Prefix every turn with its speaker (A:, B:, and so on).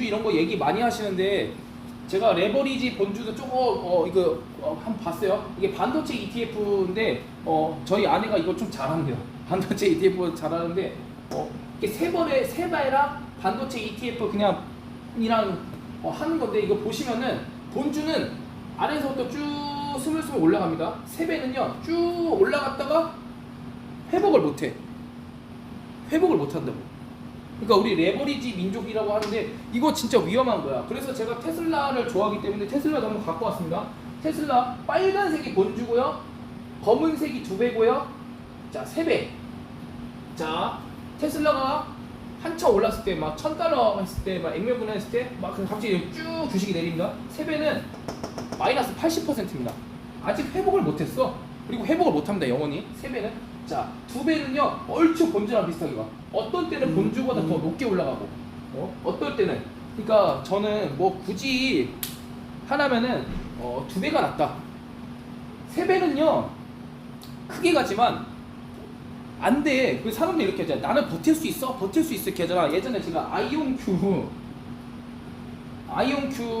A: 본주 이런 거 얘기 많이 하시는데 제가 레버리지 본주도 조금 어 이거 어, 한번 봤어요. 이게 반도체 ETF인데 어 저희 아내가 이거 좀 잘한대요. 반도체 ETF 잘하는데 어 이게 세 번에 세 발랑 반도체 ETF 그냥 이랑 어, 하는 건데 이거 보시면은 본주는 아래에서부터 쭉 스물스물 올라갑니다. 세 배는요 쭉 올라갔다가 회복을 못해. 회복을 못한다고. 그러니까 우리 레버리지 민족이라고 하는데 이거 진짜 위험한 거야. 그래서 제가 테슬라를 좋아하기 때문에 테슬라도 한번 갖고 왔습니다. 테슬라 빨간색이 본주고요. 검은색이 두 배고요. 자, 세 배. 자, 테슬라가 한참 올랐을 때 막 천 달러 했을 때 막 액면분 했을 때 막 갑자기 쭉 주식이 내립니다. 세 배는 마이너스 80%입니다. 아직 회복을 못했어. 그리고 회복을 못합니다. 영원히 세 배는. 자, 두 배는요 얼추 본주랑 비슷하게 가. 어떤 때는 본주보다 더 높게 올라가고, 어? 어떨 때는. 그러니까 저는 뭐 굳이 하나면은 어, 두 배가 낫다. 세 배는요 크게 가지만 안 돼. 그 사람들 이렇게 하잖아. 나는 버틸 수 있어. 버틸 수 있어. 이렇게 하잖아. 예전에 제가 아이온 큐 아이온 큐